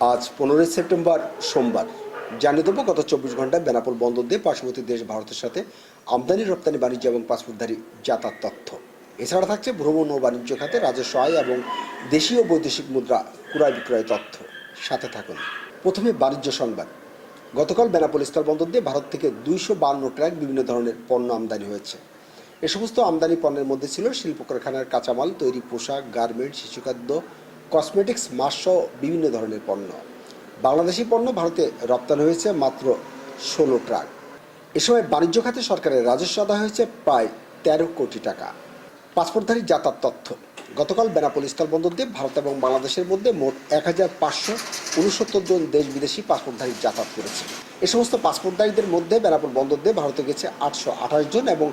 আজ পনেরোই সেপ্টেম্বর সোমবার। জানিয়ে দেবো, গত চব্বিশ ঘন্টায় বেনাপোল বন্দর দিয়ে পার্শ্ববর্তী দেশ ভারতের সাথে আমদানি, রপ্তানি, বাণিজ্য এবং পাসপোর্টধারী যাতায়াত তথ্য। এছাড়া থাকছে ভ্রমণ ও বাণিজ্য খাতে রাজস্ব আয় এবং দেশীয় বৈদেশিক মুদ্রা ক্রয় বিক্রয় তথ্য। সাথে থাকুন। প্রথমে বাণিজ্য সংবাদ। গতকাল বেনাপোল স্থলবন্দর দিয়ে ভারত থেকে দুইশো বান্ন ট্রাক বিভিন্ন ধরনের পণ্য আমদানি হয়েছে। এ সমস্ত আমদানি পণ্যের মধ্যে ছিল শিল্প কারখানার কাঁচামাল, তৈরি পোশাক গার্মেন্ট শিশুখাদ্য কসমেটিক্স মাসসহ বিভিন্ন ধরনের পণ্য। বাংলাদেশি পণ্য ভারতে রপ্তানি হয়েছে মাত্র ষোলো ট্রাক। এ সময় বাণিজ্য খাতে সরকারের রাজস্ব আদায় হয়েছে প্রায় তেরো কোটি টাকা। পাসপোর্টধারী যাতায়াত তথ্য। গতকাল বেনাপোল স্থলবন্দর দিয়ে ভারত এবং বাংলাদেশের মধ্যে মোট এক হাজার পাঁচশো উনসত্তর জন দেশ বিদেশি পাসপোর্টধারী যাতায়াত করেছে। এ সমস্ত পাসপোর্টধারীদের মধ্যে বেনাপোল বন্দর দিয়ে ভারতে গেছে আটশো আঠাশ জন এবং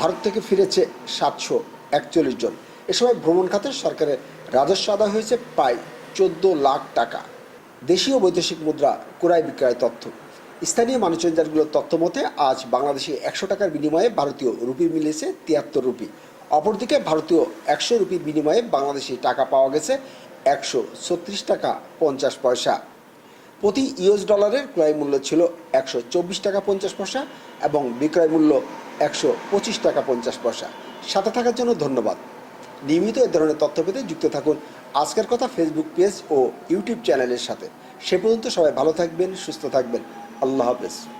ভারত থেকে ফিরেছে সাতশো একচল্লিশ জন। এ সময় ভ্রমণ খাতে সরকারের রাজস্ব আদায় হয়েছে প্রায় চোদ্দ লাখ টাকা। দেশীয় বৈদেশিক মুদ্রা, ক্রয় বিক্রয় তথ্য। স্থানীয় মানুষজনগুলোর তথ্য মতে, আজ বাংলাদেশে একশো টাকার বিনিময়ে ভারতীয় রুপি মিলেছে তিয়াত্তর রুপি। অপরদিকে ভারতীয় একশো রুপির বিনিময়ে বাংলাদেশি টাকা পাওয়া গেছে একশো ছত্রিশ টাকা পঞ্চাশ পয়সা। প্রতি ইউএস ডলারের ক্রয় মূল্য ছিল একশো চব্বিশ টাকা পঞ্চাশ পয়সা এবং বিক্রয় মূল্য একশো পঁচিশ টাকা পঞ্চাশ পয়সা। সাথে থাকার জন্য ধন্যবাদ। নিয়মিত এ ধরনের তথ্য পেতে যুক্ত থাকুন আজকের কথা ফেসবুক পেজ ও ইউটিউব চ্যানেলের সাথে। সে পর্যন্ত সবাই ভালো থাকবেন, সুস্থ থাকবেন। আল্লাহ হাফেজ।